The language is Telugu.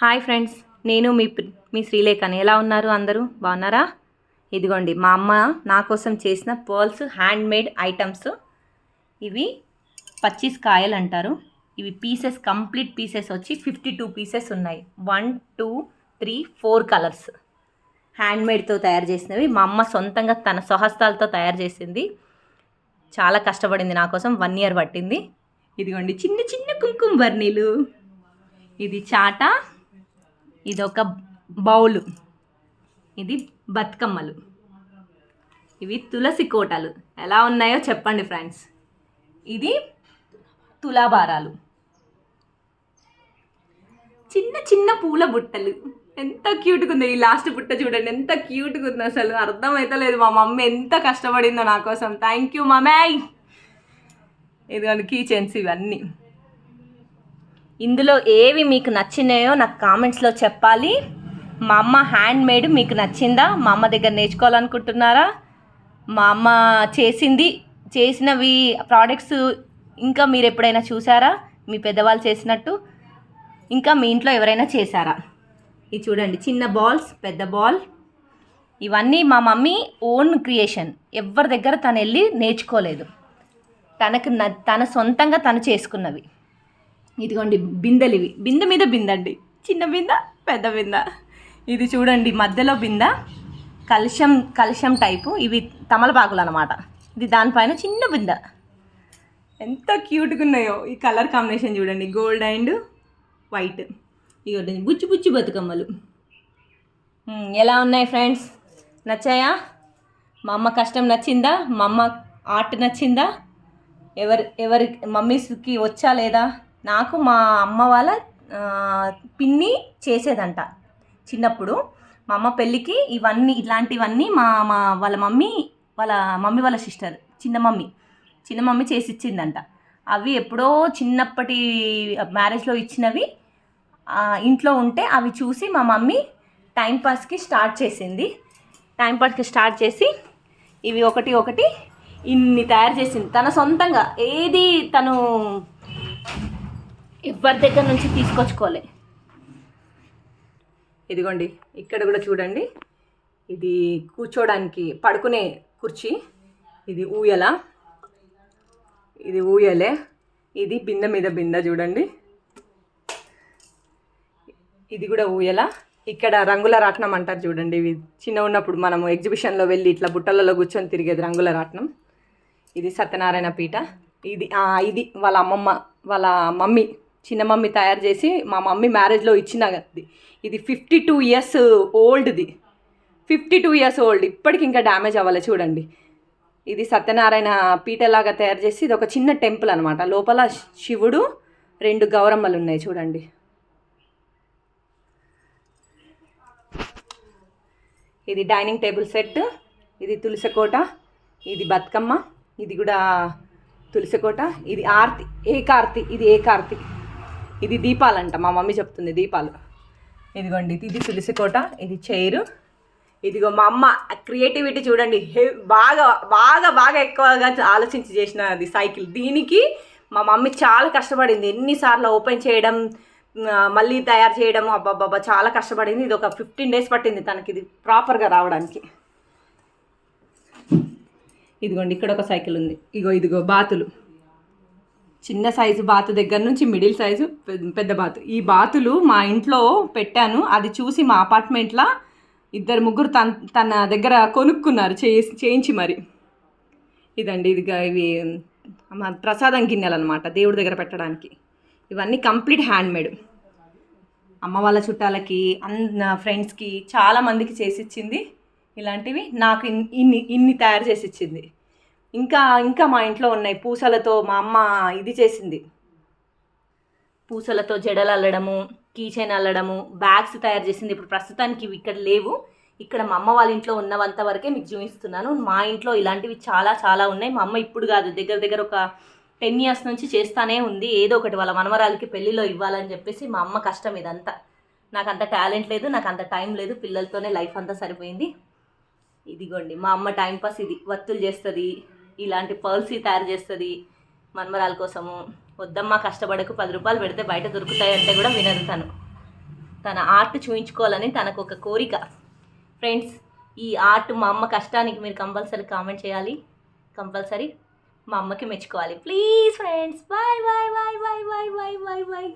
హాయ్ ఫ్రెండ్స్ నేను మీ మీ శ్రీలేఖని. ఎలా ఉన్నారు అందరూ? బాగున్నారా? ఇదిగోండి మా అమ్మ నా కోసం చేసిన పర్ల్స్ హ్యాండ్మేడ్ ఐటమ్స్. ఇవి పచ్చిస్ కాయలు అంటారు. ఇవి పీసెస్ కంప్లీట్ పీసెస్ వచ్చి ఫిఫ్టీ టూ పీసెస్ ఉన్నాయి. One two three four colours. Hand మేడ్తో తయారు చేసినవి. మా అమ్మ సొంతంగా తన స్వహస్తాలతో తయారు చేసింది. చాలా కష్టపడింది నా కోసం వన్ ఇయర్ పట్టింది. ఇదిగోండి చిన్న చిన్న కుంకుమ బర్నీలు ఇది చాట ఇది ఒక బౌలు. ఇది బతుకమ్మలు. ఇవి తులసి కోటలు. ఎలా ఉన్నాయో చెప్పండి ఫ్రెండ్స్. ఇది తులాభారాలు. చిన్న చిన్న పూల బుట్టలు. ఎంత క్యూట్గా ఉంది. ఈ లాస్ట్ బుట్ట చూడండి. ఎంత క్యూట్గా ఉంది అసలు. అర్థమైతలేదు. మా మమ్మీ ఎంత కష్టపడిందో నా కోసం. థ్యాంక్ యూ మమ్మాయ్ ఇదిగోండి కీ చైన్స్ ఇవన్నీ. ఇందులో ఏవి మీకు నచ్చినాయో నాకు కామెంట్స్లో చెప్పాలి. మా అమ్మ హ్యాండ్ మేడ్ మీకు నచ్చిందా? మా అమ్మ దగ్గర నేర్చుకోవాలనుకుంటున్నారా? మా అమ్మ చేసింది చేసినవి ప్రోడక్ట్స్ ఇంకా మీరు ఎప్పుడైనా చూసారా? మీ పెద్దవాళ్ళు చేసినట్టు ఇంకా మీ ఇంట్లో ఎవరైనా చేశారా? ఇది చూడండి చిన్న బాల్స్ పెద్ద బాల్ ఇవన్నీ మా మమ్మీ ఓన్ క్రియేషన్ ఎవరి దగ్గర తను వెళ్ళి నేర్చుకోలేదు. తనకు న తన సొంతంగా తను చేసుకున్నవి. ఇదిగోండి బిందెలు ఇవి బిందె మీద బిందండి. చిన్న బింద పెద్ద బింద. ఇది చూడండి మధ్యలో బింద కలుషం కలుషం టైపు. ఇవి తమలపాకులు అనమాట ఇది దానిపైన చిన్న బింద. ఎంత క్యూట్గా ఉన్నాయో ఈ కలర్ కాంబినేషన్ చూడండి. Gold and white. ఇదిగోండి బుచ్చి బుచ్చి బతుకమ్మలు. ఎలా ఉన్నాయి ఫ్రెండ్స్? నచ్చాయా? మా అమ్మ కష్టం నచ్చిందా? మా అమ్మ ఆర్ట్ నచ్చిందా? ఎవరి ఎవరి మమ్మీస్కి వచ్చా లేదా? నాకు మా అమ్మ వాళ్ళ పిన్ని చేసేదంట. చిన్నప్పుడు మా అమ్మ పెళ్ళికి ఇవన్నీ ఇట్లాంటివన్నీ మా మా వాళ్ళ మమ్మీ వాళ్ళ మమ్మీ వాళ్ళ సిస్టర్ చిన్న మమ్మీ చిన్న మమ్మీ చేసి ఇచ్చిందంట అవి ఎప్పుడో చిన్నప్పటి మ్యారేజ్లో ఇచ్చినవి ఇంట్లో ఉంటే అవి చూసి మా మమ్మీ టైంపాస్కి స్టార్ట్ చేసింది. టైంపాస్కి స్టార్ట్ చేసి ఇవి ఒకటి ఒకటి ఇన్ని తయారు చేసింది. తన సొంతంగా ఏది తను ఎవరి దగ్గర నుంచి తీసుకొచ్చుకోలే ఇదిగోండి ఇక్కడ కూడా చూడండి. ఇది కూర్చోడానికి పడుకునే కుర్చీ. ఇది ఊయల. ఇది ఊయలే. ఇది బిందె మీద బిందె చూడండి. ఇది కూడా ఊయల. ఇక్కడ రంగుల రాట్నం అంటారు చూడండి. ఇవి చిన్న ఉన్నప్పుడు మనము ఎగ్జిబిషన్లో వెళ్ళి ఇట్లా బుట్టలలో కూర్చొని తిరిగేది రంగుల రాట్నం. ఇది సత్యనారాయణ పీఠ. ఇది ఇది వాళ్ళ అమ్మమ్మ వాళ్ళ మమ్మీ చిన్న మమ్మీ తయారు చేసి మా మమ్మీ మ్యారేజ్లో ఇచ్చినది ఇది ఫిఫ్టీ టూ ఇయర్స్ ఓల్డ్ది ఫిఫ్టీ టూ ఇయర్స్ ఓల్డ్ ఇప్పటికి ఇంకా డ్యామేజ్ అవ్వాలి చూడండి. ఇది సత్యనారాయణ పీటలాగా తయారు చేసి ఇది ఒక చిన్న టెంపుల్ అనమాట లోపల శివుడు రెండు గౌరమ్మలు ఉన్నాయి చూడండి. ఇది డైనింగ్ టేబుల్ సెట్ ఇది తులసికోట ఇది బతుకమ్మ ఇది కూడా తులసికోట ఇది ఆర్తి ఏకార్తి ఇది ఏకార్తి. ఇది దీపాలంట మా మమ్మీ చెప్తుంది దీపాలు. ఇదిగోండి ఇది- తులసికోట ఇది చైరు. ఇదిగో మా అమ్మ క్రియేటివిటీ చూడండి హె- బాగా బాగా బాగా ఎక్కువగా ఆలోచించి చేసిన అది సైకిల్. దీనికి మా మమ్మీ చాలా కష్టపడింది. ఎన్నిసార్లు ఓపెన్ చేయడం మళ్ళీ తయారు చేయడం అబ్బాబ్బా చాలా కష్టపడింది. ఇది ఒక ఫిఫ్టీన్ డేస్ పట్టింది తనకి ఇది ప్రాపర్గా రావడానికి. ఇదిగోండి ఇక్కడ ఒక సైకిల్ ఉంది. ఇగో ఇదిగో బాతులు. చిన్న సైజు బాతు దగ్గర నుంచి మిడిల్ సైజు పెద్ద- బాతు. ఈ బాతులు మా ఇంట్లో పెట్టాను. అది చూసి మా అపార్ట్మెంట్లో ఇద్దరు ముగ్గురు తన తన దగ్గర కొనుక్కున్నారు చేసి చేయించి మరి. ఇదండి ఇదిగా ఇవి మా ప్రసాదం గిన్నెలు అనమాట దేవుడి దగ్గర పెట్టడానికి. ఇవన్నీ కంప్లీట్ హ్యాండ్ మేడ్ అమ్మ వాళ్ళ చుట్టాలకి అన్న ఫ్రెండ్స్కి చాలామందికి చేసిచ్చింది. చేసి ఇచ్చింది ఇలాంటివి నాకు ఇన్- ఇన్ని ఇన్ని తయారు చేసి ఇచ్చింది ఇంకా ఇంకా మా ఇంట్లో ఉన్నాయి. పూసలతో మా అమ్మ ఇది చేసింది. పూసలతో జడలు అల్లడము కీచైన్ అల్లడము బ్యాగ్స్ తయారు చేసింది. ఇప్పుడు ప్రస్తుతానికి ఇవి ఇక్కడ లేవు. ఇక్కడ మా అమ్మ వాళ్ళ ఇంట్లో ఉన్నవంత వరకే మీకు చూపిస్తున్నాను. మా ఇంట్లో ఇలాంటివి చాలా చాలా ఉన్నాయి. మా అమ్మ ఇప్పుడు కాదు దగ్గర దగ్గర ఒక టెన్ ఇయర్స్ నుంచి చేస్తానే ఉంది. ఏదో ఒకటి వాళ్ళ మనవరాలకి పెళ్ళిలో ఇవ్వాలని చెప్పేసి మా అమ్మ కష్టం ఇదంతా. నాకు అంత టాలెంట్ లేదు నాకు అంత టైం లేదు. పిల్లలతోనే లైఫ్ అంతా సరిపోయింది. ఇదిగోండి మా అమ్మ టైంపాస్ ఇది. వత్తులు చేస్తుంది. ఇలాంటి పర్ల్స్ తయారు చేస్తుంది. మన్మరాల కోసము. వద్దమ్మా కష్టపడకు పది రూపాయలు పెడితే బయట దొరుకుతాయి అంటే కూడా వినదు తను. తన ఆర్ట్ చూయించుకోవాలని తనకు ఒక కోరిక. ఫ్రెండ్స్ ఈ ఆర్ట్ మా అమ్మ కష్టానికి మీరు కంపల్సరీ కామెంట్ చేయాలి. కంపల్సరీ మా అమ్మకి మెచ్చుకోవాలి. Please friends bye bye bye bye bye bye bye bye